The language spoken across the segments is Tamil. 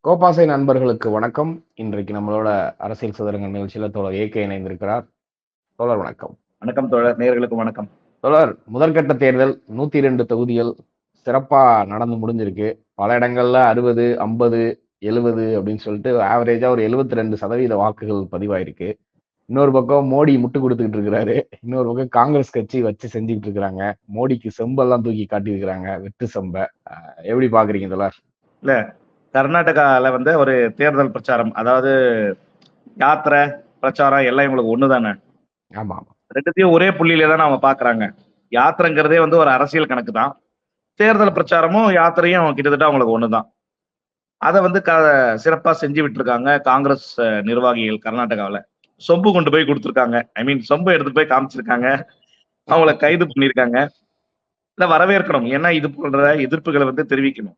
கோபாசை நண்பர்களுக்கு வணக்கம். இன்றைக்கு நம்மளோட அரசியல் சதுரங்க நிகழ்ச்சியில தோழர் ஏகே இணைந்திருக்கிறார். தோழர் வணக்கம். வணக்கம் தோழர். நேர்களுக்கு வணக்கம். தோழர் முதற்கட்ட தேர்தல் நூத்தி ரெண்டு தொகுதிகள் சிறப்பா நடந்து முடிஞ்சிருக்கு. பல இடங்கள்ல அறுபது ஐம்பது எழுபது அப்படின்னு சொல்லிட்டு ஆவரேஜா ஒரு எழுபத்தி ரெண்டு சதவீத வாக்குகள் பதிவாயிருக்கு. இன்னொரு பக்கம் மோடி முட்டு கொடுத்துக்கிட்டு இருக்கிறாரு. இன்னொரு பக்கம் காங்கிரஸ் கட்சி வச்சு செஞ்சுக்கிட்டு இருக்கிறாங்க. மோடிக்கு செம்பெல்லாம் தூக்கி காட்டியிருக்கிறாங்க வெட்டு செம்ப. எப்படி பாக்குறீங்க தோழர் கர்நாடகால வந்து ஒரு தேர்தல் பிரச்சாரம் அதாவது யாத்திரை பிரச்சாரம் எல்லாம் இவங்களுக்கு ஒண்ணுதானே? ஆமா ஆமா. ரெண்டுத்தையும் ஒரே புள்ளியில தான் அவங்க பாக்குறாங்க. யாத்திரைங்கிறதே வந்து ஒரு அரசியல் கணக்கு தான். தேர்தல் பிரச்சாரமும் யாத்திரையும் கிட்டத்தட்ட அவங்களுக்கு ஒண்ணுதான். அதை வந்து க சிறப்பா செஞ்சு விட்டுருக்காங்க காங்கிரஸ் நிர்வாகிகள் கர்நாடகாவில். சொம்பு கொண்டு போய் கொடுத்துருக்காங்க. ஐ மீன் சொம்பு எடுத்துட்டு போய் காமிச்சிருக்காங்க. அவங்கள கைது பண்ணியிருக்காங்க. இதை வரவேற்கணும். ஏன்னா இது போன்ற எதிர்ப்புகளை வந்து தெரிவிக்கணும்.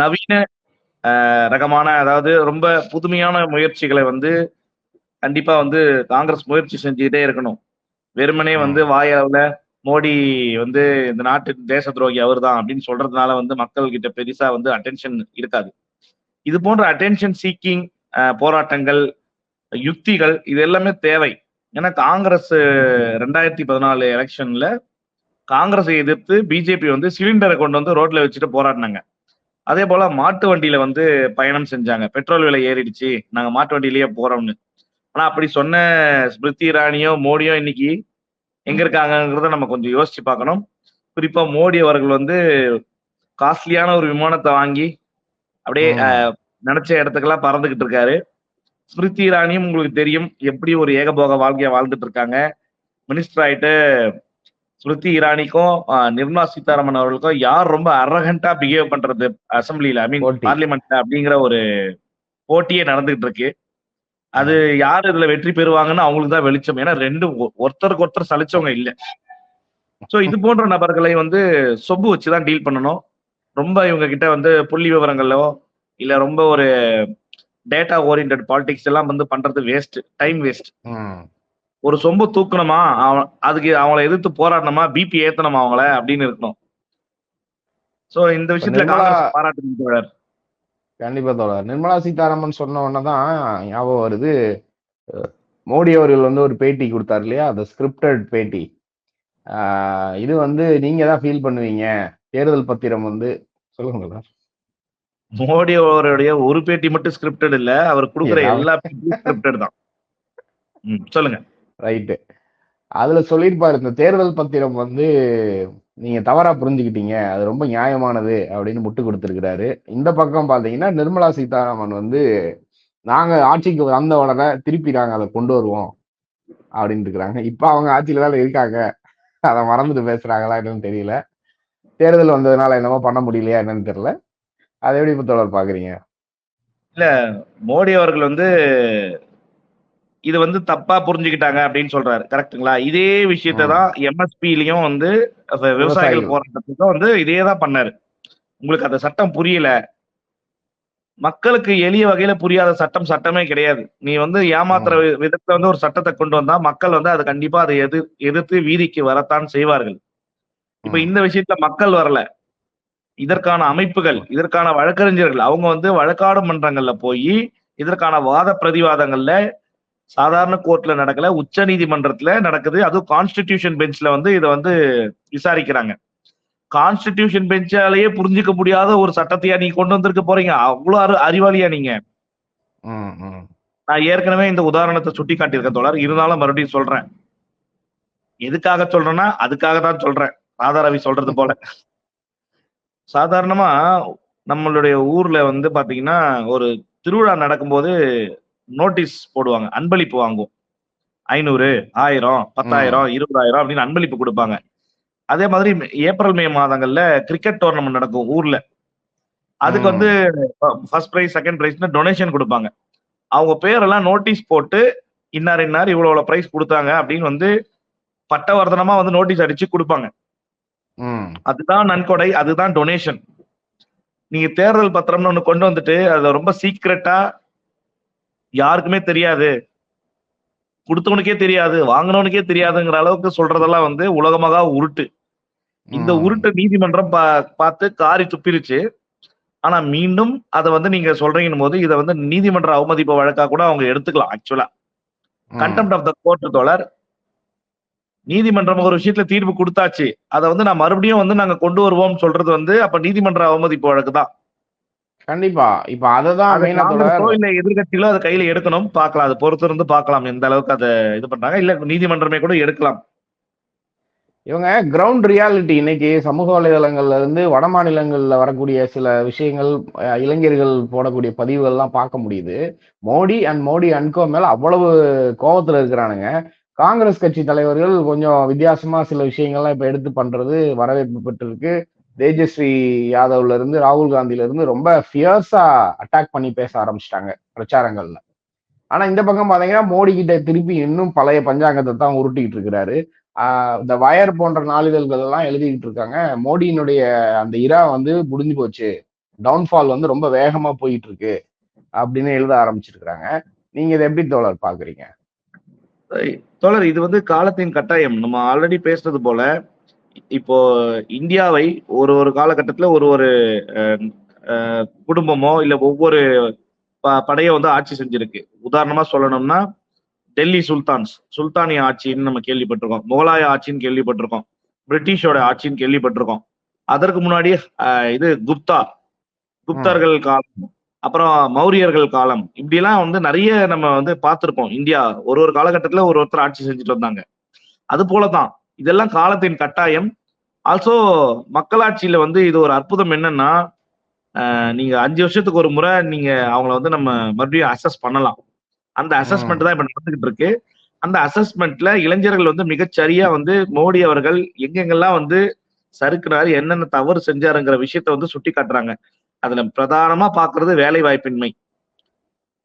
நவீன ரகமான அதாவது ரொம்ப புதுமையான முயற்சிகளை வந்து கண்டிப்பா வந்து காங்கிரஸ் முயற்சி செஞ்சுக்கிட்டே இருக்கணும். வெறுமனே வந்து வாயால மோடி வந்து இந்த நாட்டு தேச துரோகி அவர்தான் அப்படின்னு சொல்றதுனால வந்து மக்கள் கிட்ட பெருசா வந்து அட்டென்ஷன் இருக்காது. இது போன்ற அட்டென்ஷன் சீக்கிங் போராட்டங்கள் யுக்திகள் இது எல்லாமே தேவை. ஏன்னா காங்கிரஸ் ரெண்டாயிரத்தி பதினாலு எலெக்ஷன்ல காங்கிரஸை எதிர்த்து பிஜேபி வந்து சிலிண்டரை கொண்டு வந்து ரோட்ல வச்சுட்டு போராடினாங்க. அதே போல மாட்டு வண்டியில வந்து பயணம் செஞ்சாங்க. பெட்ரோல் விலை ஏறிடுச்சு. நாங்க மாட்டு வண்டியிலேயே போறோம்னு. ஆனா அப்படி சொன்ன ஸ்மிருதி இரானியோ மோடியோ இன்னைக்கு எங்க இருக்காங்கங்கிறத நம்ம கொஞ்சம் யோசிச்சு பார்க்கணும். குறிப்பா மோடி அவர்கள் வந்து காஸ்ட்லியான ஒரு விமானத்தை வாங்கி அப்படியே நினைச்ச இடத்துக்கெல்லாம் பறந்துகிட்டு இருக்காரு. ஸ்மிருதி இரானியும் உங்களுக்கு தெரியும் எப்படி ஒரு ஏகபோக வாழ்க்கைய வாழ்ந்துட்டு இருக்காங்க. மினிஸ்டர் ஆயிட்டு ஸ்மிருதி இரானிக்கும் நிர்மலா சீதாராமன் அவர்களுக்கும் யார் ரொம்ப அரகண்டா பிஹேவ் பண்றது அசம்பிளில ஐ மீன். பார்லிமெண்ட்ல அப்படிங்கிற ஒரு போட்டியே நடந்துகிட்டு இருக்கு. அது யார் இதுல வெற்றி பெறுவாங்கன்னு அவங்களுக்கு தான் வெளிச்சம். ஏன்னா ரெண்டு ஒ- ஒருத்தருக்கு ஒருத்தர் சலிச்சவங்க இல்ல. சோ இது போன்ற நபர்களை வந்து சொப்பு வச்சுதான் டீல் பண்ணணும். ரொம்ப இவங்க கிட்ட வந்து புள்ளி விவரங்களோ இல்ல ரொம்ப ஒரு டேட்டா ஓரியன்ட் பாலிடிக்ஸ் எல்லாம் வந்து பண்றது வேஸ்ட் டைம் வேஸ்ட். ஒரு சொம்பு தூக்கணுமா? அவன் அதுக்கு அவங்கள எதிர்த்து போராடணுமா? பிபி ஏத்தணுமா அவங்கள? அப்படின்னு இருக்கணும். சோ இந்த விஷயத்துல காங்கிரஸ் பாராட்டு தோழர். கண்டிப்பா தோழர். நிர்மலா சீதாராமன் சொன்ன உடனே தான் ஞாபகம் வருது. மோடி அவர்கள் வந்து ஒரு பேட்டி கொடுத்தாரு இல்லையா? அந்த ஸ்கிரிப்டட் பேட்டி. இது வந்து நீங்க தான் ஃபீல் பண்ணுவீங்க? தேர்தல் பத்திரம் வந்து சொல்லுங்க தோழர். மோடி அவருடைய ஒரு பேட்டி மட்டும் ஸ்கிரிப்டட் இல்ல. அவர் கொடுக்குற. எல்லா பேட்டியும் ஸ்கிரிப்டட் தான். சொல்லுங்க. ரைட்டு. அதுல சொல்லியிருப்பாரு இந்த தேர்தல் பத்திரம் வந்து நீங்க தவறா புரிஞ்சுக்கிட்டீங்க அது ரொம்ப நியாயமானது அப்படின்னு முட்டு கொடுத்திருக்கிறாரு. இந்த பக்கம் பாத்தீங்கன்னா நிர்மலா சீதாராமன் வந்து நாங்க ஆட்சிக்கு வந்த உடனே திருப்பி நாங்க அதை கொண்டு வருவோம் அப்படின்னு இருக்கிறாங்க. இப்ப அவங்க ஆட்சியில தான் இருக்காங்க. அதை மறந்துட்டு பேசுறாங்களா என்னன்னு தெரியல. தேர்தல் வந்ததுனால என்னமோ பண்ண முடியலையா என்னன்னு தெரியல. அதை எப்படி தொடர் பாக்குறீங்க மோடி அவர்கள் வந்து இது வந்து தப்பா புரிஞ்சுக்கிட்டாங்க அப்படின்னு சொல்றாரு. கரெக்ட்டுங்களா? இதே விஷயத்தை. தான் எம்எஸ்பிலையும் வந்து விவசாயிகள். போராட்டத்துக்கும் வந்து இதே தான் பண்ணாரு. உங்களுக்கு அந்த சட்டம் புரியல. மக்களுக்கு எளிய வகையில புரியாத சட்டம் சட்டமே கிடையாது. நீ வந்து ஏமாத்துற விதத்துல வந்து ஒரு சட்டத்தை கொண்டு வந்தா மக்கள் வந்து அது கண்டிப்பா அதை எதிர் எதிர்த்து வீதிக்கு வரத்தான் செய்வார்கள். இப்ப. இந்த விஷயத்துல மக்கள் வரல. இதற்கான அமைப்புகள் இதற்கான வழக்கறிஞர்கள் அவங்க வந்து வழக்காடு மன்றங்கள்ல போய் இதற்கான வாத பிரதிவாதங்கள்ல சாதாரண கோர்ட்ல நடக்கல உச்ச நீதிமன்றத்துல நடக்குது. அதுவும் கான்ஸ்டிடியூஷன் பெஞ்ச்ல வந்து இதை வந்து விசாரிக்கிறாங்க. கான்ஸ்டிடியூஷன் பெஞ்சாலேயே புரிஞ்சுக்க முடியாத ஒரு சட்டத்தையா நீங்க கொண்டு வந்திருக்க போறீங்க. அவ்வளவு அறி அறிவாளியா நீங்க. நான் ஏற்கனவே இந்த உதாரணத்தை சுட்டி காட்டியிருக்கேன் தோழர். இருந்தாலும் மறுபடியும் சொல்றேன். எதுக்காக சொல்றேன்னா அதுக்காக தான் சொல்றேன். ராதா ரவி சொல்றது போல. சாதாரணமா நம்மளுடைய ஊர்ல வந்து பாத்தீங்கன்னா ஒரு திருவிழா நடக்கும்போது நோட்டீஸ் போடுவாங்க. அன்பளிப்பு வாங்குவோம் ஐநூறு ஆயிரம் பத்தாயிரம் இருபதாயிரம் அப்படின்னு அன்பளிப்பு கொடுப்பாங்க. அதே மாதிரி ஏப்ரல் மே மாதங்கள்ல கிரிக்கெட் டோர்னமெண்ட் நடக்கும் ஊர்ல. அதுக்கு. வந்து ஃபர்ஸ்ட் பிரைஸ் செகண்ட் பிரைஸ்னு டொனேஷன் கொடுப்பாங்க. அவங்க பேரெல்லாம் நோட்டீஸ் போட்டு இன்னார் இன்னார் இவ்வளவு பிரைஸ் கொடுத்தாங்க அப்படின்னு வந்து பட்டவர்த்தனமா வந்து நோட்டீஸ் அடிச்சு கொடுப்பாங்க. அதுதான் நன்கொடை அதுதான் டொனேஷன் நீங்க தேர்தல் பத்திரம்னு ஒண்ணு கொண்டு வந்துட்டு அதை ரொம்ப சீக்ரெட்டா யாருக்குமே தெரியாது. கொடுத்தவனுக்கே தெரியாது வாங்கினவனுக்கே தெரியாதுங்கிற அளவுக்கு சொல்றதெல்லாம் வந்து உலகமாக உருட்டு. இந்த. உருட்டு நீதிமன்றம் பா- பார்த்து காரி துப்பிருச்சு ஆனா மீண்டும் அதை வந்து நீங்க சொல்றீங்கன்னு போது இதை வந்து நீதிமன்ற அவமதிப்பு வழக்கா கூட அவங்க எடுத்துக்கலாம் ஆக்சுவலா. கண்டெம்ட் ஆஃப் த கோர்ட் தோழர். நீதிமன்றம் ஒரு விஷயத்துல தீர்ப்பு கொடுத்தாச்சு. அதை வந்து நான் மறுபடியும் வந்து நாங்க கொண்டு வருவோம் சொல்றது வந்து அப்ப நீதிமன்ற அவமதிப்பு வழக்கு தான் கண்டிப்பா. இப்ப அததான் இல்ல எதிர்கட்சிகளோ அதை கையில எடுக்கணும். பார்க்கலாம். அது பொறுத்து இருந்து பார்க்கலாம். எந்த அளவுக்கு அதை இது பண்றாங்க. இல்ல நீதிமன்றமே கூட எடுக்கலாம். இவங்க கிரவுண்ட் ரியாலிட்டி இன்னைக்கு சமூக வலைதளங்கள்ல இருந்து வட மாநிலங்கள்ல வரக்கூடிய சில விஷயங்கள் இளைஞர்கள் போடக்கூடிய பதிவுகள்லாம் பார்க்க முடியுது. மோடி அண்ட் மோடி அன்கோ மேல அவ்வளவு கோவத்துல இருக்கிறானுங்க. காங்கிரஸ் கட்சி தலைவர்கள் கொஞ்சம் வித்தியாசமா சில விஷயங்கள்லாம் இப்ப எடுத்து பண்றது வரவேற்பு பெற்றிருக்கு. தேஜஸ்வி யாதவ்ல இருந்து ராகுல் காந்தில இருந்து ரொம்ப ஃபியர்ஸா அட்டாக் பண்ணி பேச ஆரம்பிச்சிட்டாங்க பிரச்சாரங்கள்ல. ஆனா இந்த பக்கம் பாத்தீங்கன்னா மோடி கிட்ட திருப்பி இன்னும் பழைய பஞ்சாங்கத்தை தான் உருட்டிக்கிட்டு இருக்கிறாரு. ஆஹ் இந்த வயர் போன்ற நாளிதழ்கள் எல்லாம் எழுதிக்கிட்டு இருக்காங்க. மோடியினுடைய அந்த இரா வந்து முடிஞ்சு போச்சு. டவுன்ஃபால் வந்து ரொம்ப வேகமா போயிட்டு இருக்கு. அப்படின்னு எழுத ஆரம்பிச்சிருக்கிறாங்க. நீங்க இதை எப்படி தோழர் பாக்குறீங்க? தோழர் இது வந்து காலத்தின் கட்டாயம். நம்ம ஆல்ரெடி பேசுனது போல இப்போ இந்தியாவை ஒரு ஒரு காலகட்டத்துல ஒரு ஒரு குடும்பமோ இல்ல ஒவ்வொரு ப- படையை வந்து ஆட்சி செஞ்சிருக்கு. உதாரணமா சொல்லணும்னா டெல்லி சுல்தான்ஸ் சுல்தானிய ஆட்சின்னு நம்ம கேள்விப்பட்டிருக்கோம். முகலாய ஆட்சின்னு கேள்விப்பட்டிருக்கோம். பிரிட்டிஷோட ஆட்சின்னு கேள்விப்பட்டிருக்கோம். அதற்கு முன்னாடி இது குப்தா. குப்தர்கள் காலம். அப்புறம் மௌரியர்கள் காலம். இப்படிலாம் வந்து நிறைய நம்ம வந்து பார்த்துருப்போம். இந்தியா ஒரு ஒரு காலகட்டத்துல ஒரு ஒருத்தர் ஆட்சி செஞ்சுட்டு வந்தாங்க. அது போலதான். இதெல்லாம் காலத்தின் கட்டாயம். ஆல்சோ மக்களாட்சியில வந்து இது ஒரு அற்புதம் என்னன்னா நீங்கள் நீங்க அஞ்சு வருஷத்துக்கு ஒரு முறை நீங்க அவங்கள வந்து நம்ம மறுபடியும் அசஸ் பண்ணலாம். அந்த அசஸ்மெண்ட் தான் இப்ப நடந்துகிட்டு இருக்கு. அந்த அசஸ்மெண்ட்ல இளைஞர்கள் வந்து மிகச்சரியா வந்து மோடி அவர்கள் எங்கெங்கெல்லாம் வந்து சறுக்குறாரு என்னென்ன தவறு செஞ்சாருங்கிற விஷயத்த வந்து சுட்டி காட்டுறாங்க அதுல பிரதானமா பாக்குறது வேலை வாய்ப்பின்மை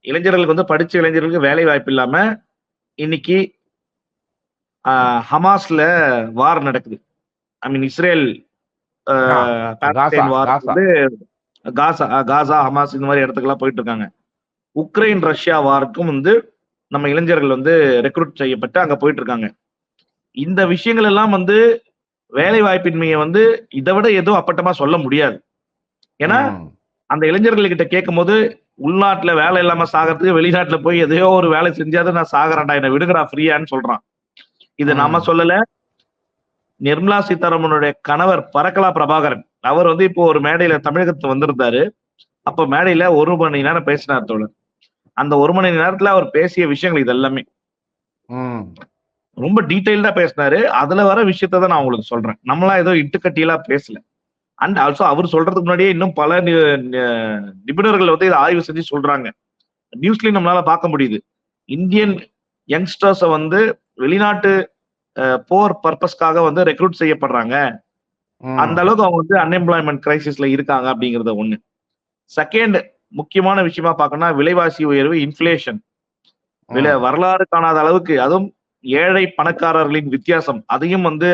இளைஞர்களுக்கு வந்து படிச்ச இளைஞர்களுக்கு வேலை வாய்ப்பு இல்லாம இன்னைக்கு ஆஹ், ஹமாஸ்ல வார் நடக்குது. I mean Israel war. வந்து காசா காசா ஹமாஸ் இந்த மாதிரி இடத்துக்குலாம் போயிட்டு இருக்காங்க. உக்ரைன் ரஷ்யா வாருக்கும் வந்து நம்ம இளைஞர்கள் வந்து ரெக்ரூட் செய்யப்பட்டு அங்க போயிட்டு இருக்காங்க. இந்த விஷயங்கள் எல்லாம் வந்து வேலை வாய்ப்பின்மையை வந்து இதை விட எதுவும் அப்பட்டமா சொல்ல முடியாது. ஏன்னா. அந்த இளைஞர்கள் கிட்ட கேட்கும் போது உள்நாட்டுல வேலை இல்லாம சாகிறதுக்கு வெளிநாட்டுல போய் எதையோ ஒரு வேலை செஞ்சாதான் நான் சாகிறேன்டா என்னை விடுங்கடா ஃப்ரீயான்னு சொல்றான். இது நாம. சொல்லல. நிர்மலா சீதாராமனுடைய கணவர் பரக்கலா பிரபாகரன். அவர் வந்து இப்போ ஒரு மேடையில தமிழகத்துக்கு வந்திருந்தாரு. அப்ப மேடையில ஒரு மணி நேரம் பேசினார் தோழர். அந்த ஒரு மணி நேரத்துல அவர் பேசிய விஷயங்கள் இது எல்லாமே. ரொம்ப டீடைல்டா பேசினாரு. அதுல வர விஷயத்த தான் நான் உங்களுக்கு சொல்றேன். நம்மளா ஏதோ இட்டுக்கட்டியெல்லாம் பேசல. அண்ட் ஆல்சோ அவர் சொல்றதுக்கு முன்னாடியே இன்னும் பல நிபுணர்கள் வந்து இதை ஆய்வு செஞ்சு சொல்றாங்க. நியூஸ்லயும் நம்மளால பார்க்க முடியுது. இந்தியன் யங்ஸ்டர்ஸை வந்து வெளிநாட்டு போர் பர்பஸ்க்காக வந்து ரெக்ரூட் செய்யப்படுறாங்க. அந்த அளவுக்கு அவங்க வந்து அன்எம்ப்ளாய்மெண்ட் கிரைசிஸ்ல இருக்காங்க அப்படிங்கறத ஒண்ணு. செகண்ட் முக்கியமான விஷயமா பார்க்கணும்னா விலைவாசி உயர்வு இன்ஃபிளேஷன் விலை. வரலாறு காணாத அளவுக்கு அதுவும் ஏழை பணக்காரர்களின் வித்தியாசம் அதையும் வந்து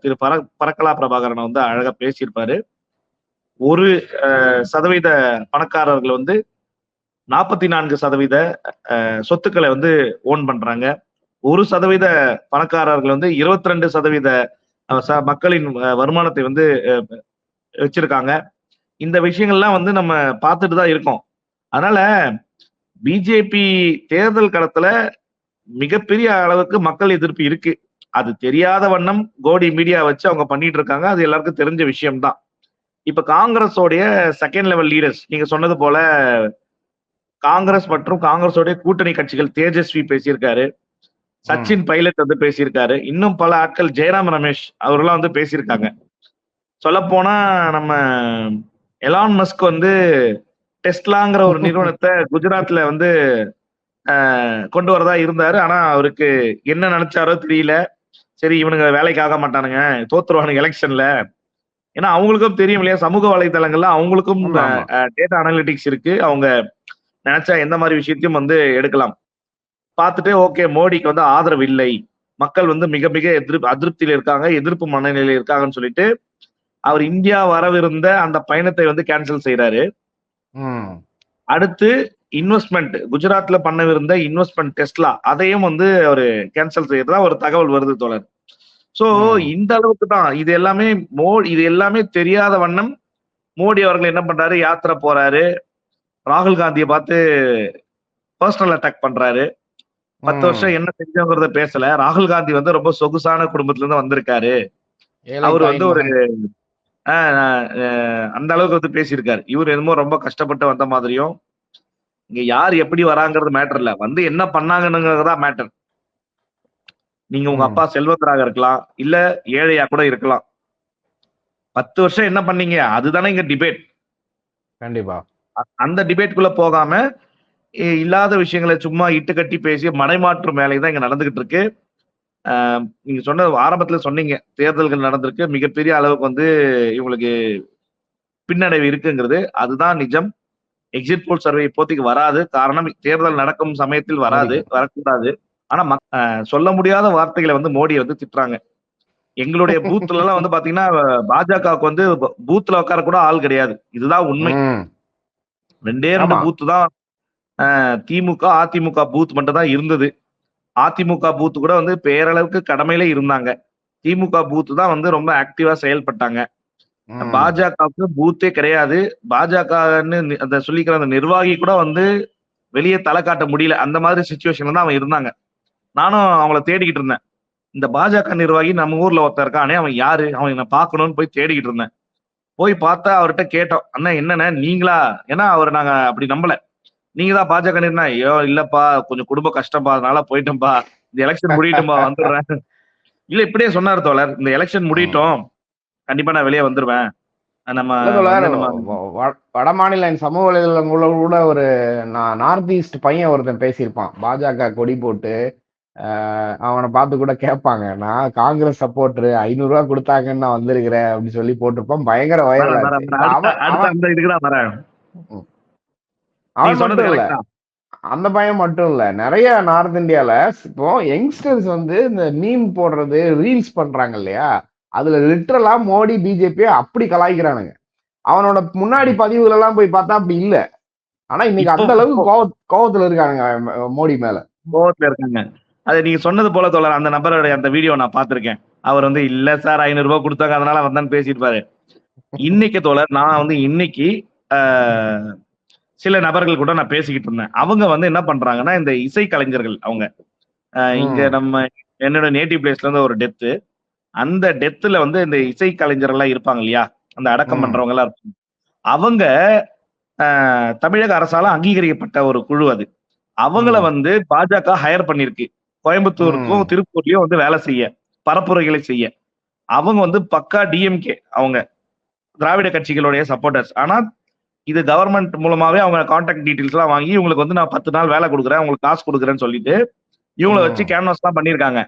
திரு பர பரக்கலா பிரபாகரன் வந்து அழகா பேசியிருப்பாரு. ஒரு சதவீத பணக்காரர்கள் வந்து நாற்பத்தி நான்கு சதவீத சொத்துக்களை வந்து ஓன் பண்றாங்க. ஒரு சதவீத பணக்காரர்கள் வந்து இருபத்தி ரெண்டு சதவீத ச- மக்களின் வருமானத்தை வந்து வச்சிருக்காங்க. இந்த விஷயங்கள்லாம் வந்து நம்ம பார்த்துட்டு தான் இருக்கோம். அதனால பிஜேபி தேர்தல் களத்துல மிகப்பெரிய அளவுக்கு மக்கள் எதிர்ப்பு இருக்கு. அது தெரியாத வண்ணம் கோடி மீடியா வச்சு அவங்க பண்ணிட்டு இருக்காங்க. அது எல்லாருக்கும் தெரிஞ்ச விஷயம்தான். இப்ப காங்கிரஸோடைய செகண்ட் லெவல் லீடர்ஸ் நீங்க சொன்னது போல காங்கிரஸ் மற்றும் காங்கிரஸோடைய கூட்டணி கட்சிகள் தேஜஸ்வி பேசியிருக்காரு. சச்சின் பைலட் வந்து பேசியிருக்காரு. இன்னும் பல ஆட்கள் ஜெயராம் ரமேஷ் அவரெல்லாம் வந்து பேசியிருக்காங்க. சொல்லப்போனா நம்ம எலான் மஸ்க் வந்து டெஸ்ட்லாங்கிற ஒரு நிறுவனத்தை குஜராத்ல வந்து கொண்டு வரதா இருந்தாரு. ஆனா அவருக்கு என்ன நினைச்சாரோ தெரியல. சரி இவனுங்க வேலைக்கு ஆக மாட்டானுங்க. தோத்துருவானுங்க எலெக்ஷன்ல. ஏன்னா அவங்களுக்கும் தெரியும் இல்லையா? சமூக வலைதளங்கள்ல அவங்களுக்கும். டேட்டா அனலிட்டிக்ஸ் இருக்கு. அவங்க நினைச்சா எந்த மாதிரி விஷயத்தையும் வந்து எடுக்கலாம். பார்த்துட்டு ஓகே மோடிக்கு வந்து ஆதரவு இல்லை. மக்கள் வந்து மிக மிக எதிர்ப்பு அதிருப்தியில இருக்காங்க எதிர்ப்பு மனநிலையில இருக்காங்கன்னு சொல்லிட்டு அவர் இந்தியா வரவிருந்த அந்த பயணத்தை வந்து கேன்சல் செய்யறாரு. அடுத்து இன்வெஸ்ட்மெண்ட் குஜராத்ல பண்ணவிருந்த இன்வெஸ்ட்மெண்ட் டெஸ்ட்லா அதையும் வந்து அவர் கேன்சல் செய்யறதா ஒரு தகவல் வருது தோழர். சோ. இந்த அளவுக்கு தான் இது எல்லாமே மோ இது எல்லாமே தெரியாத வண்ணம் மோடி அவர்கள் என்ன பண்றாரு யாத்திரை போறாரு ராகுல் காந்தியை பார்த்து பர்சனல் அட்டாக் பண்றாரு. பத்து. வருஷம் என்ன செஞ்சோங்கிறத பேசல. ராகுல் காந்தி வந்து ரொம்ப சொகுசான குடும்பத்துல இருந்து வந்திருக்காரு. அவர் வந்து ஒரு அந்த அளவுக்கு வந்து பேசியிருக்காரு. இவர் என்னமோ ரொம்ப கஷ்டப்பட்டு வந்த மாதிரியும் இங்க யார் எப்படி வராங்கிறது மேட்டர் இல்ல. வந்து என்ன பண்ணாங்கன்னுங்கிறதா மேட்டர் நீங்க உங்க. அப்பா செல்வந்தராக இருக்கலாம். இல்ல ஏழையா கூட இருக்கலாம். பத்து வருஷம் என்ன பண்ணீங்க? அதுதானே இங்க டிபேட் கண்டிப்பா. அந்த டிபேட்குள்ள போகாம இல்லாத விஷயங்களை சும்மா இட்டு கட்டி பேசி மடைமாற்று வேலை தான் இங்க நடந்துகிட்டு இருக்கு. நீங்க சொன்ன ஆரம்பத்துல சொன்னீங்க. தேர்தல்கள் நடந்திருக்கு. மிகப்பெரிய அளவுக்கு வந்து இவங்களுக்கு பின்னடைவு இருக்குங்கிறது. அதுதான் நிஜம். எக்ஸிட் போல் சர்வே இப்போதைக்கு வராது. காரணம் தேர்தல் நடக்கும் சமயத்தில் வராது வரக்கூடாது. ஆனா சொல்ல முடியாத வார்த்தைகளை வந்து மோடி வந்து திட்டுறாங்க. எங்களுடைய பூத்ல எல்லாம் வந்து பாத்தீங்கன்னா பாஜகவுக்கு வந்து பூத்ல உட்கார கூட ஆள் கிடையாது. இதுதான் உண்மை. ரெண்டே ரெண்டு ஆமா. பூத் தான் திமுக அதிமுக பூத் மட்டும் தான் இருந்தது. அதிமுக பூத் கூட வந்து பேரளவுக்கு கடமையில இருந்தாங்க. திமுக பூத் தான் வந்து ரொம்ப ஆக்டிவா செயல்பட்டாங்க. பாஜகவுக்கு பூத்தே கிடையாது. பாஜகன்னு அந்த சொல்லிக்கிற அந்த நிர்வாகி கூட வந்து வெளியே தலை காட்ட முடியல. அந்த மாதிரி சுச்சுவேஷன்ல தான் அவன் இருந்தாங்க. நானும் அவங்கள தேடிக்கிட்டு இருந்தேன். இந்த பாஜக நிர்வாகி நம்ம ஊர்ல ஒருத்தர் இருக்கானே அவன் யாரு? அவன் என்ன பார்க்கணும்னு போய் தேடிக்கிட்டு இருந்தேன். போய் பார்த்தா அவர்கிட்ட கேட்டோம் அண்ணா என்னண்ணே? நீங்களா? ஏன்னா அவர் நாங்க அப்படி நம்பல. நீங்க தான் பாஜக நிர்ணா ஐயோ இல்லப்பா கொஞ்சம் குடும்ப கஷ்டப்பா அதனால போயிட்டோம்பா இந்த எலெக்ஷன் முடியட்டும்பா வந்துடுறேன். இல்ல இப்படியே சொன்னாரு தோழர். இந்த எலெக்ஷன் முடியட்டும். கண்டிப்பா நான் வெளியே வந்துருவேன். நம்ம வட மாநில சமூக வலைதளங்கள கூட ஒரு நான் நார்த் ஈஸ்ட் பையன் ஒருத்தன் பேசியிருப்பான். பாஜக கொடி போட்டு அவனை பார்த்து கூட கேட்பாங்க. நான் காங்கிரஸ் சப்போர்டர் ஐநூறு ரூபாய் கொடுத்தாங்கன்னு நான் வந்திருக்கிறேன் அப்படின்னு சொல்லி போட்டிருப்பான். பயங்கர அடுத்த அந்த பையன் மட்டும் இல்ல. நிறைய நார்த் இந்தியால இப்போ யங்ஸ்டர்ஸ் வந்து இந்த மீம் போடுறது ரீல்ஸ் பண்றாங்க இல்லையா? அதுல லிட்டரலா மோடி பிஜேபி அப்படி கலாய்க்கிறானுங்க. அவனோட முன்னாடி பதிவுகள் எல்லாம் போய் பார்த்தா அப்படி இல்ல. ஆனா இன்னைக்கு அந்த அளவுக்கு கோவ கோவத்துல இருக்கானுங்க மோடி மேல. கோவத்துல இருக்காங்க. அது நீங்க சொன்னது போல தோழர் அந்த நபருடைய அந்த வீடியோ நான் பார்த்திருக்கேன். அவர் வந்து இல்ல சார் ஐநூறு ரூபாய் கொடுத்தாங்க அதனால வந்தான்னு பேசியிருப்பாரு. இன்னைக்கு தோழர் நான் வந்து இன்னைக்கு சில நபர்கள் கூட நான் பேசிக்கிட்டு இருந்தேன். அவங்க வந்து என்ன பண்றாங்கன்னா இந்த இசை கலைஞர்கள் அவங்க. இங்க. நம்ம என்னோட நேட்டிவ் பிளேஸ்ல இருந்து ஒரு டெத்து அந்த டெத்துல வந்து இந்த இசை கலைஞர்கள் எல்லாம் இருப்பாங்க இல்லையா அந்த அடக்கம். பண்றவங்க எல்லாம் இருப்பாங்க அவங்க தமிழக அரசால அங்கீகரிக்கப்பட்ட ஒரு குழு அது அவங்கள. வந்து பாஜக ஹையர் பண்ணிருக்கு கோயம்புத்தூருக்கும். திருப்பூர்லயும் வந்து வேலை செய்ய பரப்புரைகளை செய்ய அவங்க வந்து பக்கா டிஎம்கே அவங்க திராவிட கட்சிகளுடைய சப்போர்ட்டர்ஸ் ஆனா இது கவர்மெண்ட் மூலமாவே அவங்க கான்டாக்ட் டீடைல்ஸ் எல்லாம் வாங்கி இவங்களுக்கு வந்து நான் பத்து நாள் வேலை கொடுக்குறேன் உங்களுக்கு காசு கொடுக்குறேன்னு சொல்லிட்டு இவங்கள. வச்சு கேன்வாஸ் தான் பண்ணிருக்காங்க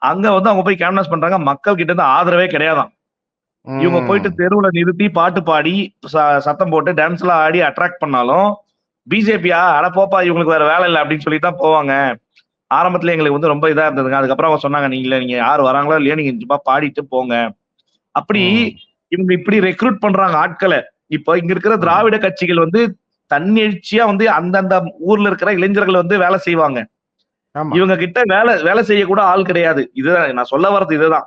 அங்க வந்து அவங்க போய் கேன்வாஸ் பண்றாங்க. மக்கள் கிட்ட இருந்து ஆதரவே கிடையாதாம். இவங்க. போயிட்டு தெருவுல நிறுத்தி பாட்டு பாடி ச- சத்தம் போட்டு டான்ஸ் எல்லாம் ஆடி அட்ராக்ட் பண்ணாலும் பிஜேபியா அட போப்பா இவங்களுக்கு வேற வேலை இல்லை அப்படின்னு சொல்லி தான் போவாங்க. ஆரம்பத்துல எங்களுக்கு வந்து ரொம்ப இதா இருந்ததுங்க. அதுக்கப்புறம் அவங்க சொன்னாங்க நீங்க நீங்க யார் வராங்களோ இல்லையோ நீங்க சும்மா பாடிட்டு போங்க. அப்படி. இவங்க இப்படி ரெக்ரூட் பண்றாங்க ஆட்களை. இப்போ இங்க இருக்கிற திராவிட கட்சிகள் வந்து தன்னெழுச்சியா வந்து அந்தந்த ஊர்ல இருக்கிற இளைஞர்கள் வந்து வேலை செய்வாங்க. இவங்க கிட்ட வேலை வேலை செய்ய கூட ஆள் கிடையாது. இதுதான் நான் சொல்ல வர்றது இதுதான்.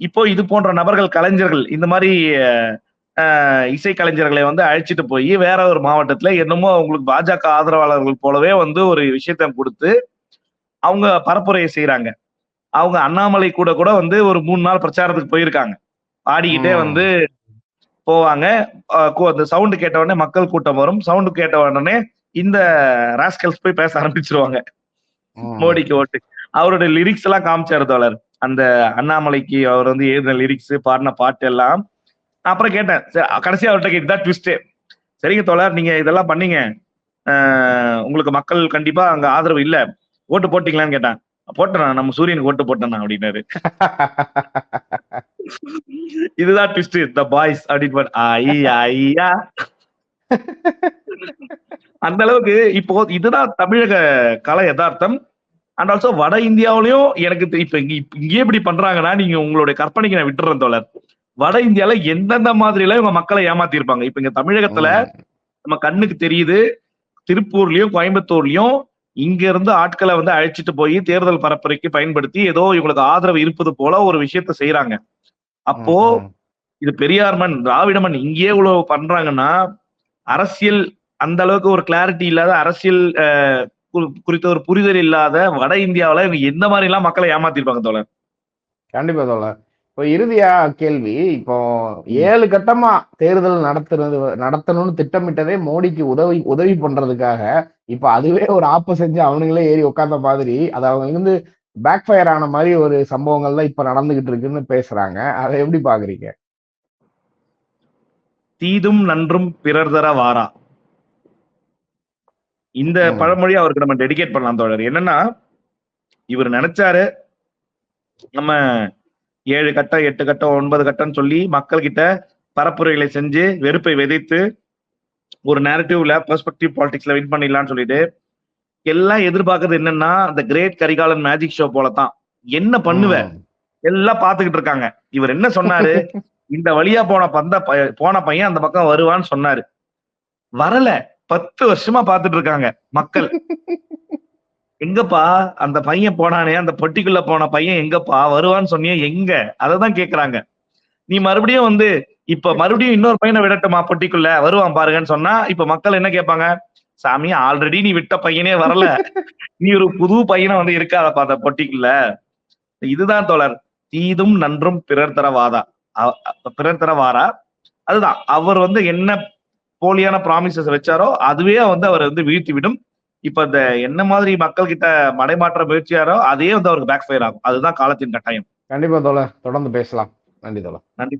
இப்போ இது போன்ற நபர்கள் கலைஞர்கள் இந்த மாதிரி இசை கலைஞர்களை வந்து அழைச்சிட்டு போய் வேற ஒரு மாவட்டத்துல என்னமோ அவங்களுக்கு பாஜக ஆதரவாளர்கள் போலவே வந்து ஒரு விஷயத்த கொடுத்து அவங்க பரப்புரையை செய்யறாங்க அவங்க அண்ணாமலை கூட கூட வந்து ஒரு மூணு நாள் பிரச்சாரத்துக்கு போயிருக்காங்க. ஆடிக்கிட்டே. வந்து போவாங்க. அந்த சவுண்டு கேட்ட உடனே மக்கள் கூட்டம் வரும். சவுண்டு கேட்ட உடனே இந்த ராஸ்கல்ஸ் போய் பேச ஆரம்பிச்சிருவாங்க. மோடிக்கு ஓட்டு. அவருடைய லிரிக்ஸ் எல்லாம் காமிச்சாரு தோழர். அந்த அண்ணாமலைக்கு அவர் வந்து எழுதின லிரிக்ஸ் பாடின பாட்டு எல்லாம். அப்புறம் கேட்டேன். சரி, கடைசி அவர்கிட்ட கேட்டுதான் ட்விஸ்டே சரிங்க தோழர் நீங்க இதெல்லாம் பண்ணீங்க. உங்களுக்கு மக்கள் கண்டிப்பா அங்க ஆதரவு இல்ல. ஓட்டு போட்டீங்களான்னு கேட்டேன். போட்டேன்? நம்ம சூரியனுக்கு ஓட்டு போட்டேன்? அப்படின்னாரு. இதுதான் ட்விஸ்ட் த பாய்ஸ் அப்படின்னு ஐயா ஐயா. அந்த அளவுக்கு இப்போ இதுதான் தமிழக கலை யதார்த்தம். அண்ட் ஆல்சோ வட இந்தியாவிலயும் எனக்கு இப்ப இங்க இப்ப இங்கே இப்படி பண்றாங்கன்னா நீங்க உங்களுடைய கற்பனைக்கு நான் விட்டுறேன் தோழர் வட இந்தியால எந்தெந்த மாதிரி எல்லாம் இவங்க மக்களை ஏமாத்தி இருப்பாங்க இப்ப இங்க தமிழகத்துல. நம்ம கண்ணுக்கு தெரியுது திருப்பூர்லயும் கோயம்புத்தூர்லயும் இங்க இருந்து ஆட்களை வந்து அழைச்சிட்டு போய் தேர்தல் பரப்புரைக்கு பயன்படுத்தி ஏதோ இவங்களுக்கு ஆதரவு இருப்பது போல ஒரு விஷயத்த செய்யறாங்க அப்போ. இது பெரியார் மண் திராவிட மண் இங்கேயே இவ்வளவு பண்றாங்கன்னா அரசியல் அந்த அளவுக்கு ஒரு கிளாரிட்டி இல்லாத அரசியல் குறித்த ஒரு புரிதல் இல்லாத வட இந்தியாவுல எந்த மாதிரி எல்லாம் மக்களை ஏமாத்திருப்பாங்க தோழர்? கண்டிப்பா தோழர். இப்போ இறுதியா கேள்வி இப்போ ஏழு கட்டமா தேர்தல் நடத்துறது நடத்தணும்னு திட்டமிட்டதே மோடிக்கு உதவி உதவி பண்றதுக்காக இப்ப அதுவே ஒரு ஆப்ப செஞ்சு அவனுங்களே ஏறி உட்கார்ந்த மாதிரி அது அவங்க வந்து பேக் ஃபயர் ஆன மாதிரி ஒரு சம்பவங்கள் தான் இப்ப நடந்துகிட்டு இருக்குன்னு பேசுறாங்க. அதை எப்படி பாக்குறீங்க? தீதும் நன்றும் பிறர் தர வாரா இந்த. பழமொழி அவருக்கு நம்ம டெடிகேட் பண்ணலாம் தோழர். என்னன்னா இவர் நினைச்சாரு நம்ம ஏழு கட்டம் எட்டு கட்டம் ஒன்பது கட்டம்னு சொல்லி மக்கள் கிட்ட பரப்புரைகளை செஞ்சு வெறுப்பை விதைத்து ஒரு நேரட்டிவ்ல பெர்ஸ்பெக்டிவ் பாலிடிக்ஸ்ல வின் பண்ணிடலாம்னு சொல்லிட்டு எல்லாம் எதிர்பார்க்கறது என்னன்னா அந்த கிரேட் கரிகாலன் மேஜிக் ஷோ போலதான் என்ன பண்ணுவ. எல்லாம் பாத்துக்கிட்டு இருக்காங்க. இவர் என்ன சொன்னாரு? இந்த வழியா போன பந்த போன பையன் அந்த பக்கம் வருவான்னு சொன்னாரு. வரல. பத்து வருஷமா பாத்துட்டு இருக்காங்க மக்கள். எங்கப்பா அந்த பையன் போனானே அந்த பொட்டிக்குள்ள போன பையன் எங்கப்பா வருவான்னு சொன்னியே எங்க? அததான் கேக்குறாங்க. நீ மறுபடியும் வந்து இப்ப மறுபடியும் இன்னொரு பையனை விடட்டுமா பொட்டிக்குள்ள? வருவான் பாருங்கன்னு சொன்னா இப்ப மக்கள் என்ன கேட்பாங்க? சாமி ஆல்ரெடி நீ விட்ட பையனே வரல. நீ ஒரு புது பையனை வந்து இருக்காதப்பா அந்த பொட்டிக்குள்ள. இதுதான் தோழர் தீதும் நன்றும் பிறர் தர வாதா அ- அ- பிறர் தர வாரா அதுதான். அவர் வந்து என்ன போலியான ப்ராமிசஸ் வச்சாரோ அதுவே வந்து அவர் வந்து வீழ்த்தி விடும் இப்ப இந்த என்ன மாதிரி மக்கள் கிட்ட மடைமாற்ற முயற்சியாரோ அதே வந்து அவருக்கு பேக் ஃபயர் ஆகும். அதுதான் காலத்தின் கட்டாயம். கண்டிப்பா தோழர். தொடர்ந்து பேசலாம். நன்றி தோழர். நன்றி